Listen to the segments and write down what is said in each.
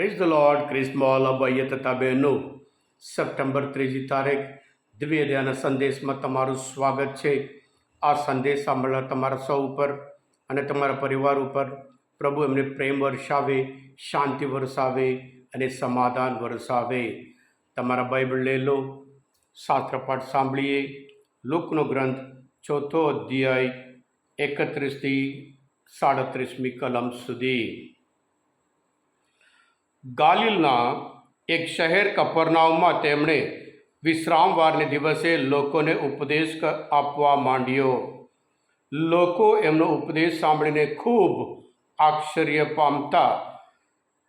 Praise the Lord ક્રિસ્મોલ અભય તથા બહેનો સપ્ટેમ્બર ત્રીજી તારીખ દિવ્ય સંદેશમાં તમારું સ્વાગત છે. આ સંદેશ સાંભળવા તમારા સૌ ઉપર અને તમારા પરિવાર ઉપર પ્રભુ એમને પ્રેમ વરસાવે, શાંતિ વરસાવે અને સમાધાન વરસાવે. તમારા બાઇબલ લઈ લો શાસ્ત્રપાઠ સાંભળીએ. લોકનો ગ્રંથ, ચોથો અધ્યાય, એકત્રીસથી સાડત્રીસમી કલમ સુધી. ગાલિલના એક શહેર કપરનાવમાં તેમણે વિશ્રામવારને દિવસે લોકોને ઉપદેશ આપવા માંડ્યો. લોકો એમનો ઉપદેશ સાંભળીને ખૂબ આશ્ચર્ય પામતા,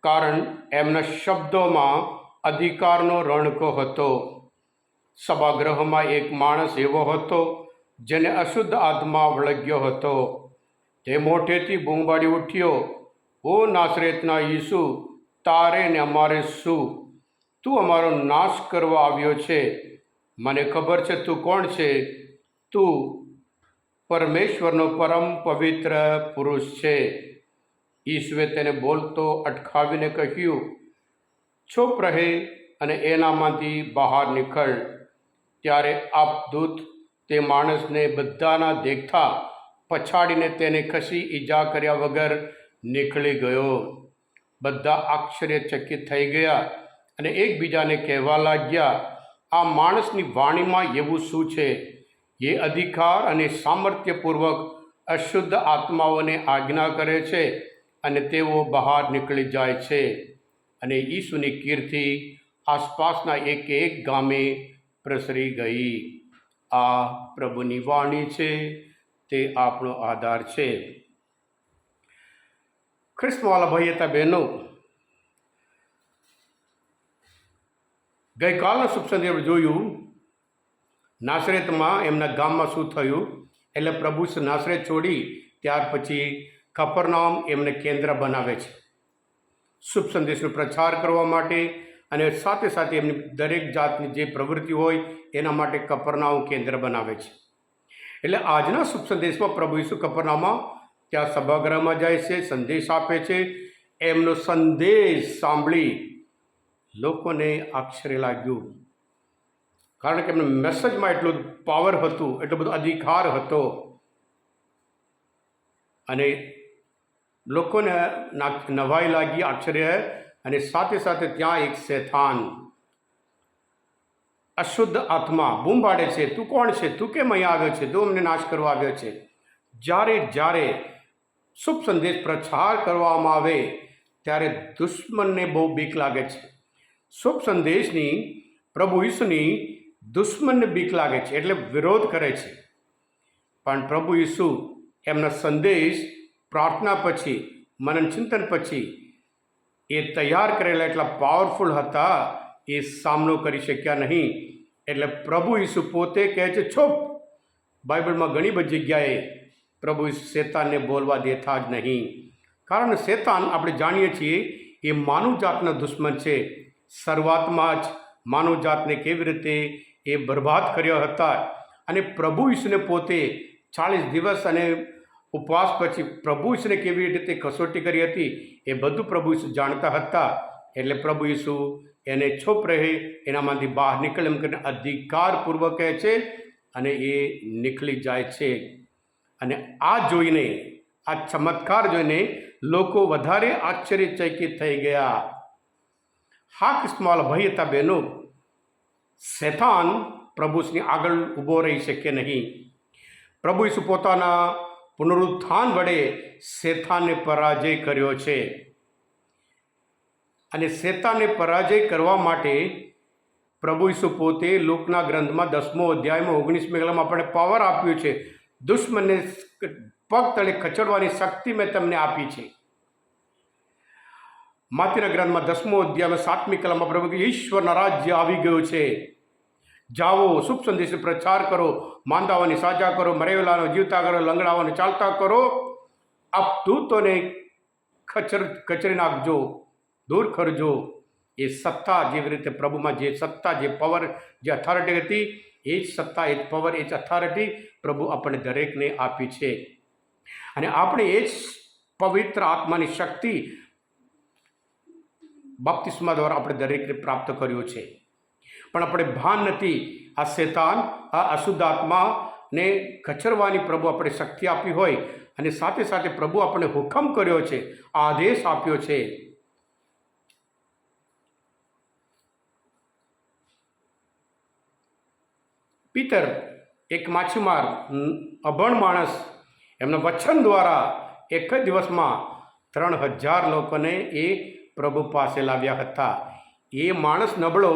કારણ એમના શબ્દોમાં અધિકારનો રણકો હતો. સભાગૃહમાં એક માણસ એવો હતો, જેને અશુદ્ધ આત્મા વળગ્યો હતો. તે મોટેથી બૂંબાડી ઉઠ્યો. ઓ નાસરેતના ઈસુ તારે ને અમારે શું? તું અમારો નાશ કરવા આવ્યો છે. મને ખબર છે તું કોણ છે. તું પરમેશ્વરનો પરમ પવિત્ર પુરુષ છે. ઈશ્વે તેને બોલતો અટકાવીને કહ્યું, છોપ રહે અને એનામાંથી બહાર નીકળ. ત્યારે આપદૂત તે માણસને બધાના દેખતા પછાડીને તેને ખસી ઈજા કર્યા વગર નીકળી ગયો. બધા આશ્ચર્યચકિત થઈ ગયા અને એકબીજાને કહેવા લાગ્યા, આ માણસની વાણીમાં એવું શું છે? એ અધિકાર અને સામર્થ્યપૂર્વક અશુદ્ધ આત્માઓને આજ્ઞા કરે છે અને તેઓ બહાર નીકળી જાય છે. અને ઈસુની કીર્તિ આસપાસના એક એક ગામે પ્રસરી ગઈ. આ પ્રભુની વાણી છે, તે આપણો આધાર છે. ખ્રિસ્તવાલા ભાઈ હતા બહેનો ગઈકાલના શુભ આપણે જોયું, નાસરેતમાં એમના ગામમાં શું થયું? એટલે પ્રભુ નાસરેત છોડી ત્યાર પછી કપરનામ એમને કેન્દ્ર બનાવે છે. શુભ સંદેશનો પ્રચાર કરવા માટે અને સાથે સાથે એમની દરેક જાતની જે પ્રવૃત્તિ હોય એના માટે કપરનામ કેન્દ્ર બનાવે છે. એટલે આજના શુભ સંદેશમાં પ્રભુ ઈસુ કપરનામાં ત્યાં સભાગૃહમાં જાય છે, સંદેશ આપે છે. એમનો સંદેશ સાંભળી લોકોને આશ્ચર્ય લાગ્યું. કારણ કે એમનો મેસેજમાં એટલું પાવર હતું, એટલો બધો અધિકાર હતો. અને લોકોને નવાઈ લાગી, આશ્ચર્ય. અને સાથે સાથે ત્યાં એક શેથાન અશુદ્ધ આત્મા, બૂમ પાડે છે, તું કોણ છે? તું કેમ અહીંયા આવ્યો છે? તું અમને નાશ કરવા આવ્યો છે? જ્યારે જ્યારે શુભ સંદેશ પ્રચાર કરવામાં આવે ત્યારે દુશ્મનને બહુ બીક લાગે છે. શુભ સંદેશની પ્રભુ ઈસુની દુશ્મનને બીક લાગે છે એટલે વિરોધ કરે છે. પણ પ્રભુ ઈસુ એમના સંદેશ પ્રાર્થના પછી, મનન ચિંતન પછી એ તૈયાર કરેલા એટલા પાવરફુલ હતા, એ સામનો કરી શક્યા નહીં. એટલે પ્રભુ ઈસુ પોતે કહે છે, છોપ. બાઇબલમાં ઘણી બધી જગ્યાએ પ્રભુ શેતાનને બોલવા દેતા જ નહીં. કારણ શેતાન આપણે જાણીએ છીએ એ માનવ જાતના દુશ્મન છે. શરૂઆતમાં જ માનવ જાતને કેવી રીતે એ બરબાદ કર્યો હતા અને પ્રભુ ઈશ્વને પોતે ચાળીસ દિવસ અને ઉપવાસ પછી પ્રભુ ઈસુને કેવી રીતે કસોટી કરી હતી એ બધું પ્રભુ ઈસુ જાણતા હતા. એટલે પ્રભુ ઈસુ એને છોપ રહે, એનામાંથી બહાર નીકળે એમ કરીને અધિકારપૂર્વક કહે છે અને એ નીકળી જાય છે. અને આ જોઈને, આ ચમત્કાર જોઈને લોકો વધારે આશ્ચર્યચકિત થઈ ગયા. હા કિસ્માલ ભાઈ હતા બહેનો, શેતાન પ્રભુની આગળ ઊભો રહી શકે નહીં. પ્રભુ ઈસુ પોતાના પુનરુત્થાન વડે શેતાનને પરાજય કર્યો છે. અને શેતાનને પરાજય કરવા માટે પ્રભુ ઈસુ પોતે લોકના ગ્રંથમાં દસમો અધ્યાયમાં ઓગણીસમી મેગલામાં આપણે પાવર આપ્યું છે. દુશ્મનને પગ તળે ખસેડવાની શક્તિ મેં તમને આપી છે. માતીના ગ્રંથમાં દસમો અધ્યાયમાં સાતમી કલમમાં પ્રભુ ઈશ્વરના રાજ્ય આવી ગયું છે. જાઓ, શુભ સંદેશ પ્રચાર કરો, માંદાઓને સાજા કરો, મરેલાનો જીવતા કરો, લંગડાઓને ચાલતા કરો. અપદૂતોને ખચર, કચરી નાખજો, દૂર કરજો. એ સત્તા જેવી રીતે પ્રભુમાં જે સત્તા, જે પાવર જે અથોરિટી હતી એ જ સત્તા, એ જ પાવર એ જ અથોરિટી પ્રભુ આપણને દરેકને આપી છે. અને આપણે એ જ પવિત્ર આત્માની શક્તિ બાપ્તિસ્મા દ્વારા આપણે દરેકને પ્રાપ્ત કર્યો છે. પણ આપણે ભાન નથી. આ શેતાન, આ અશુદ્ધ આત્માને કચરવાની પ્રભુ આપણે શક્તિ આપી હોય અને સાથે સાથે પ્રભુ આપણે હુકમ કર્યો છે, આદેશ આપ્યો છે. પિતર એક માછીમાર અભણ માણસ. એમના વચન દ્વારા એક જ દિવસમાં ત્રણ હજાર લોકોને એ પ્રભુ પાસે લાવ્યા હતા. એ માણસ નબળો,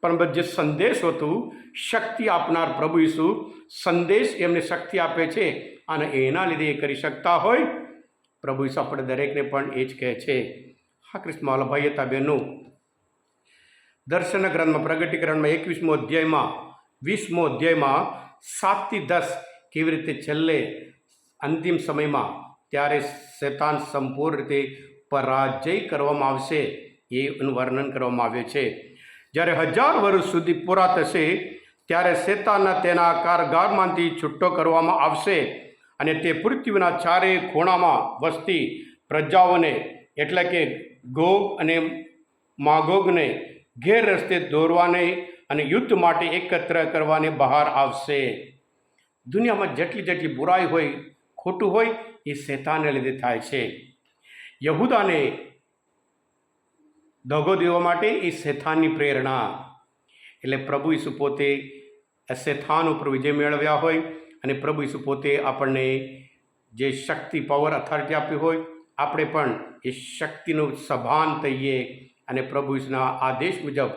પણ જે સંદેશ હતું, શક્તિ આપનાર પ્રભુ ઈસુ, સંદેશ એમને શક્તિ આપે છે અને એના લીધે એ કરી શકતા હોય. પ્રભુ ઈસુ આપણે દરેકને પણ એ જ કહે છે. હા કૃષ્ણ ભાઈ હતા બેનું, દર્શન ગ્રંથમાં પ્રગટીકરણમાં એકવીસમો અધ્યાયમાં વીસમો અધ્યાયમાં સાતથી દસ કેવી રીતે છેલ્લે અંતિમ સમયમાં ત્યારે શેતાન સંપૂર્ણ રીતે પરાજય કરવામાં આવશે એનું વર્ણન કરવામાં આવ્યું છે. જ્યારે હજાર વર્ષ સુધી પૂરા થશે, ત્યારે શેતાનના તેના કારગારમાંથી છૂટો કરવામાં આવશે અને તે પૃથ્વીના ચારે ખૂણામાં વસતી પ્રજાઓને, એટલે કે ગોગ અને માગોગને ગેર રસ્તે દોરવાને અને યુદ્ધ માટે એકત્ર કરવાને બહાર આવશે. દુનિયામાં જેટલી જેટલી બુરાઈ હોય, ખોટું હોય, એ શેતાનને લીધે થાય છે. યહુદાને દગો દેવા માટે એ શેથાનની પ્રેરણા. એટલે પ્રભુ ઈસુ પોતે શેથાન ઉપર વિજય મેળવ્યા હોય અને પ્રભુ ઈસુ પોતે આપણને જે શક્તિ પાવર અથોરિટી આપી હોય, આપણે પણ એ શક્તિનું સભાન થઈએ અને પ્રભુ ઈસુના આદેશ મુજબ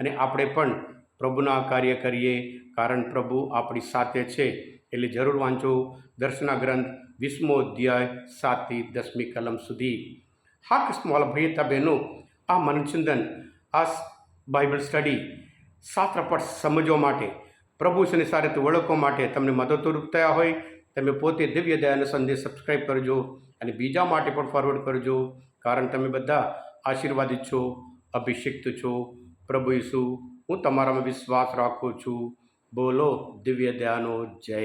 અને આપણે પણ પ્રભુના કાર્ય કરીએ, કારણ પ્રભુ આપણી સાથે છે. એટલે જરૂર વાંચો દર્શના ગ્રંથ વીસમો અધ્યાય સાતથી દસમી કલમ સુધી. હા, કૃષ્ણ ભાઈ હતા બહેનો, આ મનચિંતન આ બાઇબલ સ્ટડી શાસ્ત્રપટ સમજવા માટે, પ્રભુ વિશેની સારી રીતે ઓળખવા માટે તમને મદદરૂપ થયા હોય, તમે પોતે દિવ્ય દયાનો સંદેશ સબસ્ક્રાઈબ કરજો અને બીજા માટે પણ ફોરવર્ડ કરજો, કારણ તમે બધા આશીર્વાદિત છો, અભિષિક્ત છો. પ્રભુ ઈસુ હું તમારામાં વિશ્વાસ રાખું છું. બોલો દિવ્ય દયાનો જય